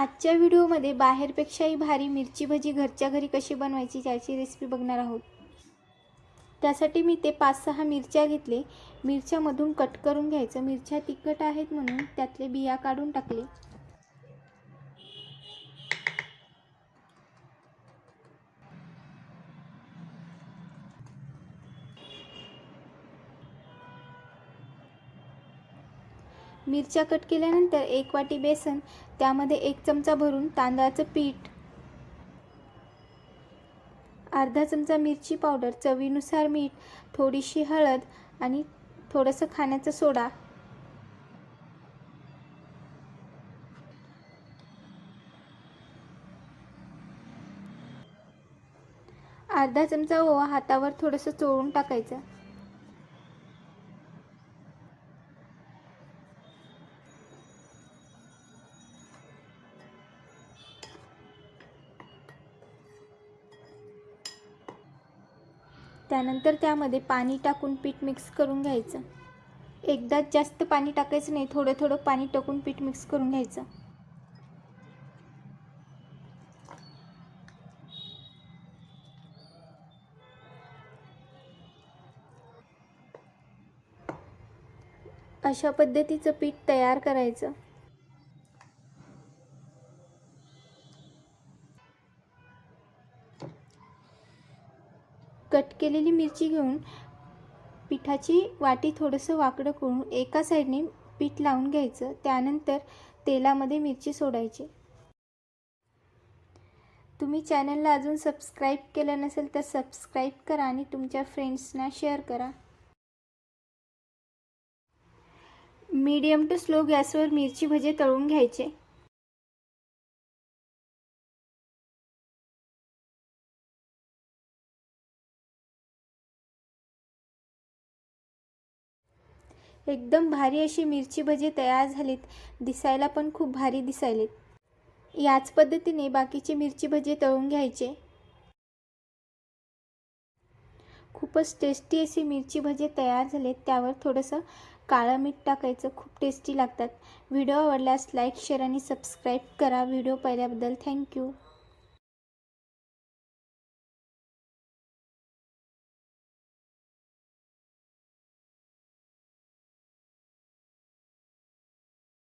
आजच्या व्हिडिओमध्ये बाहेरपेक्षाही भारी मिरची भजी घरच्या घरी कशी बनवायची त्याची रेसिपी बघणार आहोत. त्यासाठी मी ते पाच सहा मिरच्या घेतले. मिरच्यामधून कट करून घ्यायचं. मिरच्या तिखट आहेत म्हणून त्यातले बिया काढून टाकले. मिरच्या कट केल्यानंतर एक वाटी बेसन त्यामध्ये एक चमचा भरून तांदळाचं पीठ अर्धा चमचा मिरची पावडर चवीनुसार मीठ थोडीशी हळद आणि थोडंसं खाण्याचा सोडा. अर्धा चमचा ओवा हातावर थोडंसं चोळून टाकायचं. त्यानंतर त्यामध्ये पाणी टाकून पीठ मिक्स करून घ्यायचं. एकदाच जास्त पाणी टाकायचं नाही थोडं थोडं पाणी टाकून पीठ मिक्स करून घ्यायचं. अशा पद्धतीचं पीठ तयार करायचं. कट केलेली मिरची घेऊन पिठाची वाटी थोडंसं वाकडं करून एका साईडने पीठ लावून घ्यायचं. त्यानंतर तेलामध्ये मिरची सोडायची. तुम्ही चॅनलला अजून सबस्क्राईब केलं नसेल तर सबस्क्राईब करा आणि तुमच्या फ्रेंड्सना शेअर करा. मीडियम टू स्लो गॅसवर मिरची भजे तळून घ्यायचे. एकदम भारी अशी मिरची भजी तयार झालीत. दिसायला पण खूप भारी दिसायलेत. याच पद्धतीने बाकीचे मिरची भजी तळून घ्यायचे. खूपच टेस्टी अशी मिरची भजी तयार झालेत. त्यावर थोडंसं काळं मीठ टाकायचं. खूप टेस्टी लागतात. व्हिडिओ आवडल्यास लाईक शेअर आणि सबस्क्राईब करा. व्हिडिओ पाहिल्याबद्दल थँक्यू